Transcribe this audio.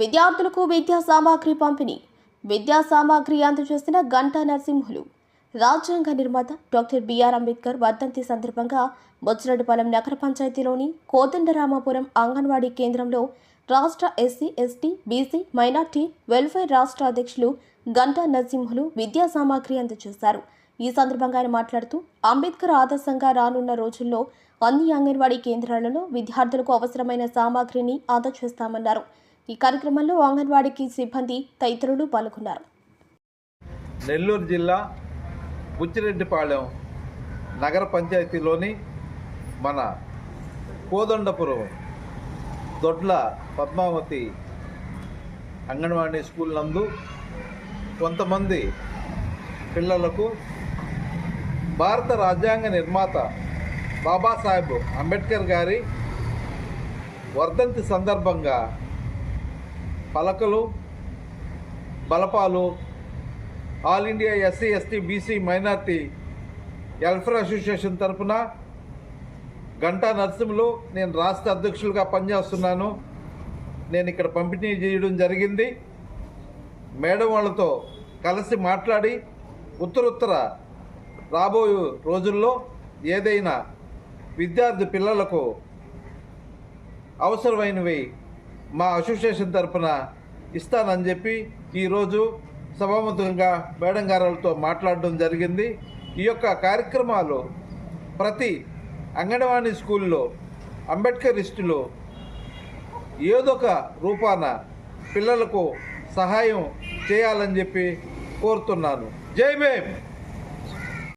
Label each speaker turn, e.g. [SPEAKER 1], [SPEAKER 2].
[SPEAKER 1] విద్యార్థులకు విద్యా సామాగ్రి పంపిణీ విద్యా సామాగ్రి అందజేసిన గంటా నరసింహులు. రాజ్యాంగ నిర్మాత డాక్టర్ బిఆర్ అంబేద్కర్ వర్ధంతి సందర్భంగా బొచ్చిరెడ్డిపాలెం నగర పంచాయతీలోని కోదండరామాపురం అంగన్వాడీ కేంద్రంలో రాష్ట్ర SC ST BC minority welfare రాష్ట్ర అధ్యక్షులు గంటా నరసింహులు విద్యా సామాగ్రి అందజేశారు. ఈ సందర్భంగా ఆయన మాట్లాడుతూ అంబేద్కర్ ఆదర్శంగా రానున్న రోజుల్లో అన్ని అంగన్వాడీ కేంద్రాలలో విద్యార్థులకు అవసరమైన సామాగ్రిని అందజేస్తామన్నారు. ఈ కార్యక్రమంలో అంగన్వాడీకి సిబ్బంది తదితరులు పాల్గొన్నారు.
[SPEAKER 2] నెల్లూరు జిల్లా బుచ్చిరెడ్డిపాళెం నగర పంచాయతీలోని మన కోదండపురం దొడ్ల పద్మావతి అంగన్వాడీ స్కూల్ నందు కొంతమంది పిల్లలకు భారత రాజ్యాంగ నిర్మాత బాబాసాహెబ్ అంబేద్కర్ గారి వర్ధంతి సందర్భంగా పలకలు బలపాలు all India SC ST BC minority welfare association తరఫున గంటా నరసింహులు నేను రాష్ట్ర అధ్యక్షులుగా పనిచేస్తున్నాను. నేను ఇక్కడ పంపిణీ చేయడం జరిగింది. మేడం వాళ్ళతో కలిసి మాట్లాడి ఉత్తరోత్తర రాబోయే రోజుల్లో ఏదైనా విద్యార్థి పిల్లలకు అవసరమైనవి మా అసోసియేషన్ తరఫున ఇస్తానని చెప్పి ఈరోజు సభాముఖంగా మేడం గారులతో మాట్లాడడం జరిగింది. ఈ యొక్క కార్యక్రమాలు ప్రతి అంగన్వాడీ స్కూల్లో అంబేద్కరిస్టులు ఏదొక రూపాన పిల్లలకు సహాయం చేయాలని చెప్పి కోరుతున్నాను. జై భీమ్!